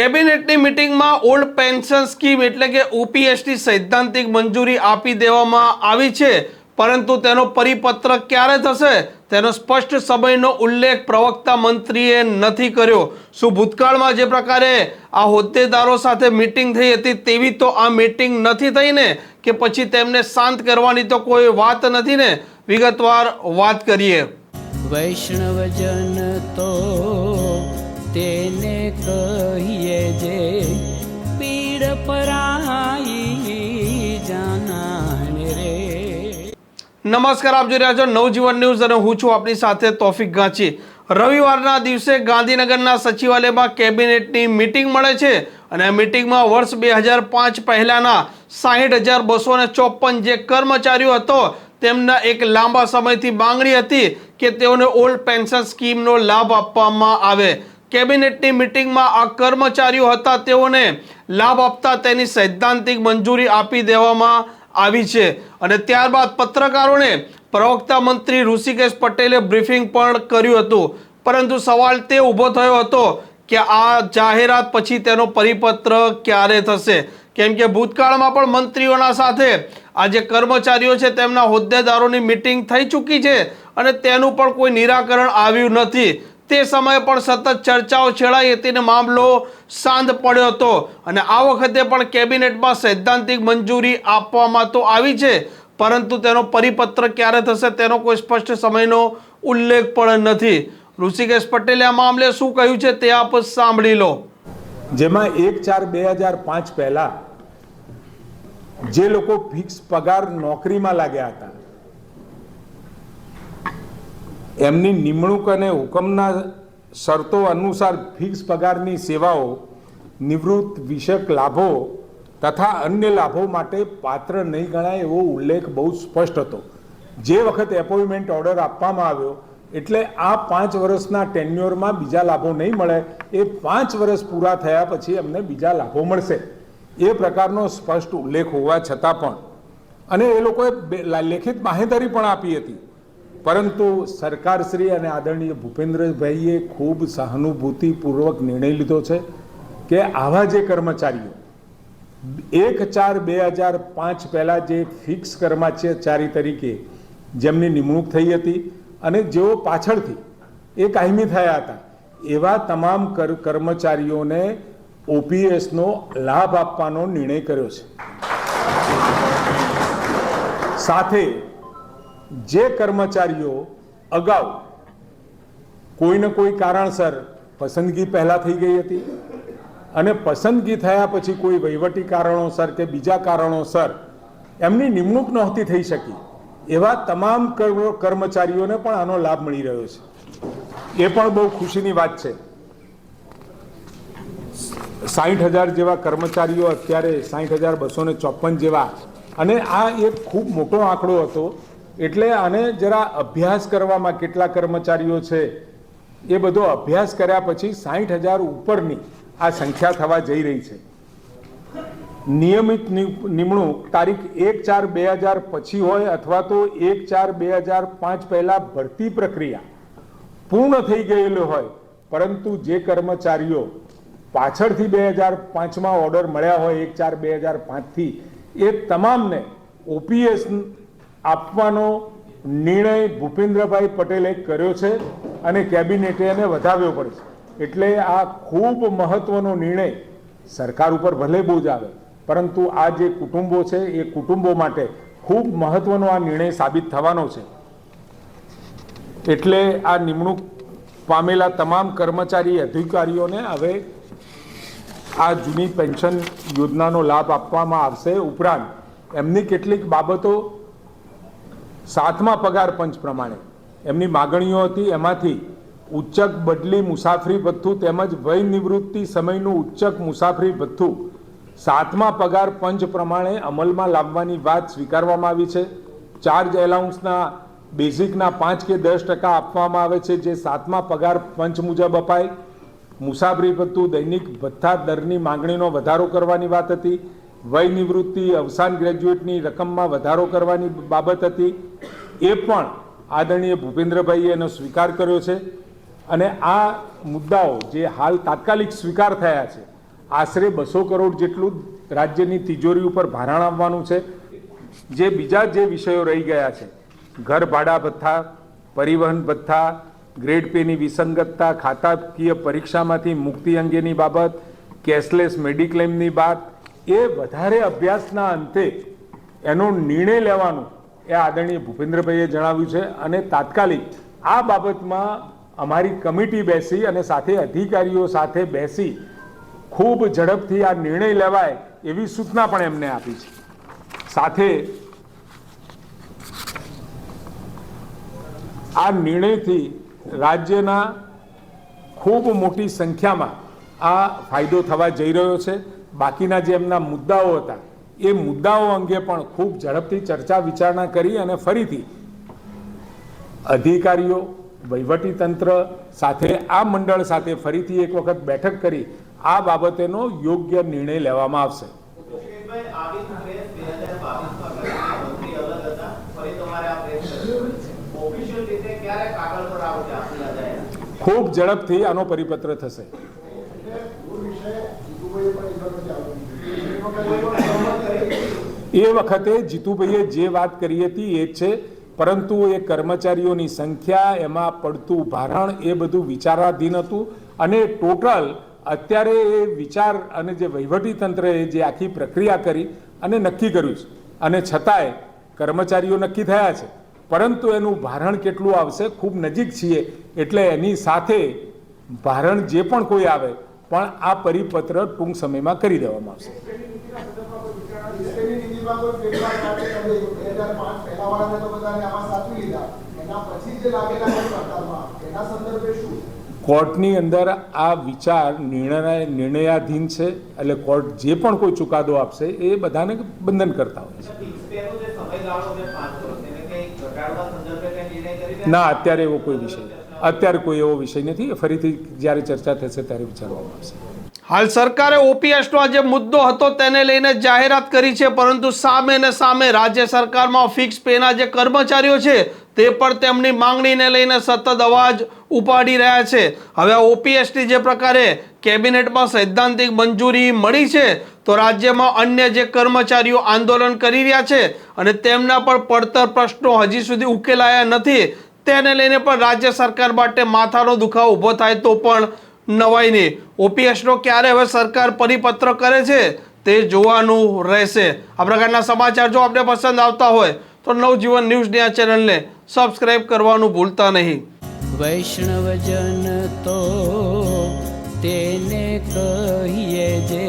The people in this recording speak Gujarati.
કેબિનેટની મિટિંગમાં ઓલ્ડ પેન્શન સ્કીમ એટલે કે ઓપીએસટી સૈદ્ધાંતિક મંજૂરી આપી દેવામાં આવી છે. પરંતુ તેનો પરિપત્ર ક્યારે થશે? તેનો સ્પષ્ટ સમયનો ઉલ્લેખ પ્રવક્તા મંત્રીએ નથી કર્યો. શું ભૂતકાળમાં જે પ્રકારે આ હોદ્દેદારો સાથે મિટિંગ થઈ હતી તેવી તો આ મિટિંગ નથી થઈ ને કે પછી તેમને શાંત કરવાની તો કોઈ વાત નથી ને? વિગતવાર વાત કરીએ. વૈષ્ણવજન તો તેને કહીએ જે પીડ પરાઈ જાનાને રે. નમસ્કાર, આપ જોઈ રહ્યા છો નવજીવન ન્યૂઝ અને હું છું આપની સાથે તોફિક ગાંચી. રવિવારના દિવસે ગાંધીનગરના સચિવાલયમાં કેબિનેટની મિટિંગ મળે છે અને મિટિંગમાં વર્ષ બે હજાર પાંચ પહેલાંના સાહીઠ હજાર બસો ને ચોપન જે કર્મચારીઓ હતો, તેમના એક લાંબા સમયથી માંગણી હતી કે તેઓને ઓલ્ડ પેન્શન સ્કીમનો લાભ આપવામાં આવે. કેબિનેટની મિટિંગમાં આ કર્મચારીઓ હતા, તેઓને લાભ આપતા તેની સૈદ્ધાંતિક મંજૂરી આપી દેવામાં આવી છે. અને ત્યારબાદ પત્રકારોને પ્રવક્તા મંત્રી ઋષિકેશ પટેલે બ્રીફિંગ પણ કર્યું હતું. પરંતુ સવાલ તે ઊભો થયો હતો કે આ જાહેરાત પછી તેનો પરિપત્ર ક્યારે થશે? કેમ કે ભૂતકાળમાં પણ મંત્રીઓના સાથે આ જે કર્મચારીઓ છે, તેમના હોદ્દેદારોની મિટિંગ થઈ ચૂકી છે અને તેનું પણ કોઈ નિરાકરણ આવ્યું નથી. તે સમયે પણ સતત ચર્ચાઓ છેડાઈ હતી અને મામલો શાંત પડ્યો હતો. અને આ વખતે પણ કેબિનેટમાં સૈદ્ધાંતિક મંજૂરી આપવામાં તો આવી છે, પરંતુ તેનો પરિપત્ર ક્યારે થશે તેનો કોઈ સ્પષ્ટ સમયનો ઉલ્લેખ પણ નથી. ઋષિકેશ પટેલે આ મામલે શું કહ્યું છે તે આપ સાંભળી લો. જેમાં એક ચાર બે હજાર પાંચ પહેલા જે લોકો ફિક્સ પગાર નોકરીમાં લાગ્યા હતા એમની નિમણૂક અને હુકમના શરતો અનુસાર ફિક્સ પગારની સેવાઓ, નિવૃત્ત વિષયક લાભો તથા અન્ય લાભો માટે પાત્ર નહીં ગણાય એવો ઉલ્લેખ બહુ સ્પષ્ટ હતો. જે વખત એપોઇન્ટમેન્ટ ઓર્ડર આપવામાં આવ્યો એટલે આ પાંચ વર્ષના ટેન્યુઅરમાં બીજા લાભો નહીં મળે, એ પાંચ વર્ષ પૂરા થયા પછી એમને બીજા લાભો મળશે. એ પ્રકારનો સ્પષ્ટ ઉલ્લેખ હોવા છતાં પણ. અને એ લોકોએ લેખિત માહિતી પણ આપી હતી. પરંતુ સરકારશ્રી અને આદરણીય ભૂપેન્દ્રભાઈએ ખૂબ સહાનુભૂતિપૂર્વક નિર્ણય લીધો છે કે આવા જે કર્મચારીઓ, એક ચાર બે હજાર પાંચ પહેલાં જે ફિક્સ કર્મચારી તરીકે જેમની નિમણૂક થઈ હતી અને જેઓ પાછળથી એ કાયમી થયા હતા, એવા તમામ કર્મચારીઓને ઓપીએસનો લાભ આપવાનો નિર્ણય કર્યો છે. સાથે જે કર્મચારીઓ અગાઉ કોઈને કોઈ કારણસર પસંદગી પહેલાં થઈ ગઈ હતી અને પસંદગી થયા પછી કોઈ વહીવટી કારણોસર કે બીજા કારણોસર એમની નિમણૂક નહોતી થઈ શકી, એવા તમામ કર્મ- કર્મચારીઓને પણ આનો લાભ મળી રહ્યો છે. એ પણ બહુ ખુશીની વાત છે. સાહીઠ હજાર જેવા કર્મચારીઓ અત્યારે સાહીઠ હજાર બસો ચોપન જેવા, અને આ એક ખૂબ મોટો આંકડો હતો. એટલે આને જરા અભ્યાસ કરવામાં કેટલા કર્મચારીઓ છે, એ બધો અભ્યાસ કર્યા પછી સાહીઠ હજાર ઉપરની આ સંખ્યા થવા જઈ રહી છે. નિયમિત નિમણૂક તારીખ એક ચાર બે હજાર પછી હોય અથવા તો એક ચાર બે હજાર પાંચ પહેલા ભરતી પ્રક્રિયા પૂર્ણ થઈ ગયેલી હોય, પરંતુ જે કર્મચારીઓ પાછળથી બે હજાર પાંચમાં ઓર્ડર મળ્યા હોય, એક ચાર બે હજાર પાંચથી, એ તમામને ઓપીએસ આપવાનો નિર્ણય ભૂપેન્દ્રભાઈ પટેલે કર્યો છે અને કેબિનેટે એને વધાવ્યો પડે છે. એટલે આ ખૂબ મહત્વનો નિર્ણય સરકાર ઉપર ભલે બોજ આવે, પરંતુ આ જે કુટુંબો છે એ કુટુંબો માટે ખૂબ મહત્વનો આ નિર્ણય સાબિત થવાનો છે. એટલે આ નિમણૂક પામેલા તમામ કર્મચારી અધિકારીઓને હવે આ જૂની પેન્શન યોજનાનો લાભ આપવામાં આવશે ઉપરાંત એમની કેટલીક બાબતો સાતમા પગાર પંચ પ્રમાણે. એમની માગણીઓ હતી એમાંથી ઉચ્ચક બદલી મુસાફરી ભથ્થું તેમજ વય નિવૃત્તિ સમયનું ઉચ્ચક મુસાફરી ભથ્થું સાતમા પગાર પંચ પ્રમાણે અમલમાં લાવવાની વાત સ્વીકારવામાં આવી છે. ચાર્જ એલાઉન્સના બેઝિકના પાંચ કે દસ ટકા આપવામાં આવે છે જે સાતમા પગાર પંચ મુજબ અપાય. મુસાફરી ભથ્થું દૈનિક ભથ્થા દરની માંગણીનો વધારો કરવાની વાત હતી. વય નિવૃત્તિ અવસાન ગ્રેજ્યુએટની રકમમાં વધારો કરવાની બાબત હતી. એ પણ આદરણીય ભૂપેન્દ્રભાઈએ એનો સ્વીકાર કર્યો છે. અને આ મુદ્દાઓ જે હાલ તાત્કાલિક સ્વીકાર થયા છે, આશરે બસો કરોડ જેટલું રાજ્યની તિજોરી ઉપર ભારણ આવવાનું છે. જે બીજા જે વિષયો રહી ગયા છે, ઘર ભાડા ભથ્થા, પરિવહન ભથ્થા, ગ્રેડ પેની વિસંગતતા, ખાતાકીય પરીક્ષામાંથી મુક્તિ અંગેની બાબત, કેશલેસ મેડિક્લેમની બાત એ વધારે અભ્યાસના અંતે એનો નિર્ણય લેવાનું એ આદરણીય ભૂપેન્દ્રભાઈએ જણાવ્યું છે અને તાત્કાલિક આ બાબતમાં અમારી કમિટી બેસી અને સાથે અધિકારીઓ સાથે બેસી ખૂબ ઝડપથી આ નિર્ણય લેવાય એવી સૂચના પણ એમને આપી છે. સાથે આ નિર્ણયથી રાજ્યના ખૂબ મોટી સંખ્યામાં આ ફાયદો થવા જઈ રહ્યો છે. બાકીના જે એમના મુદ્દાઓ હતા એ મુદ્દાઓ અંગે પણ ખૂબ ઝડપથી ચર્ચા વિચારણા કરી અને ફરીથી અધિકારીઓ વહીવટી તંત્ર સાથે આ મંડળ સાથે ફરીથી એક વખત બેઠક કરી આ બાબતેનો યોગ્ય નિર્ણય લેવામાં આવશે. મુકેશભાઈ, આવી પ્રેસ 2022 માં કરી, મંત્રી અલગ હતા, ફરી તમારે આ પ્રેસ કરવી છે. Official રીતે ક્યારે કાગળ પર આવશે આપની આ જાહેરાત? ખૂબ ઝડપથી આનો પરિપત્ર થશે એ વખતે જીતુભાઈએ જે વાત કરી હતી એ છે. પરંતુ એ કર્મચારીઓની સંખ્યા, એમાં પડતું ભારણ, એ બધું વિચારાધીન હતું. અને ટોટલ અત્યારે એ વિચાર અને જે વહીવટી તંત્રએ જે આખી પ્રક્રિયા કરી અને નક્કી કર્યું છે. અને છતાંય કર્મચારીઓ નક્કી થયા છે. પરંતુ એનું ભારણ કેટલું આવશે ખૂબ નજીક છીએ. એટલે એની સાથે ભારણ જે પણ કોઈ આવે, પણ આ પરિપત્ર ટૂંક સમયમાં કરી દેવામાં આવશે. નીતિમાં કોઈ ફેરફાર માટે તમે બે હજાર પાંચ પહેલાવાળાને તો બધાને આમાં સાચવી લીધા. એના પછી જે લાગેલા સરકારમાં એના સંદર્ભે શું? કોર્ટની અંદર આ વિચાર નિર્ણય નિર્ણયાધીન છે એટલે કોર્ટ જે પણ કોઈ ચુકાદો આપશે એ બધાને બંધન કરતા હોય છે? ના અત્યારે એવો કોઈ વિષય અત્યારે કોઈ એવો વિષય નથી. ફરીથી જ્યારે ચર્ચા થશે ત્યારે વિચારવામાં આવશે. હાલ સરકારે ઓપીએસનો જે મુદ્દો હતો તેને લઈને જાહેરાત કરી છે, પરંતુ સામે ને સામે રાજ્ય સરકારમાં ફિક્સ પેના જે કર્મચારીઓ છે, તે પણ તેમની માંગણીને લઈને સતત અવાજ ઉપાડી રહ્યા છે. હવે ઓપીએસની જે પ્રકારે કેબિનેટમાં સૈદ્ધાંતિક મંજૂરી મળી છે, તો રાજ્યમાં અન્ય જે કર્મચારીઓ આંદોલન કરી રહ્યા છે અને તેમના પણ પડતર પ્રશ્નો હજી સુધી ઉકેલાયા નથી, તેને લઈને પણ રાજ્ય સરકાર માટે માથાનો દુખાવો ઊભો થાય તો પણ નવાઈ નહીં. ઓપીએસનો ક્યારે હવે સરકાર પરિપત્ર કરે છે તે જોવાનું રહેશે. આ પ્રકારના સમાચાર જો આપને પસંદ આવતા હોય, તો નવજીવન ન્યૂઝની આ ચેનલને સબસ્ક્રાઇબ કરવાનું ભૂલતા નહીં. વૈષ્ણવજન તો તેને કહીએ જે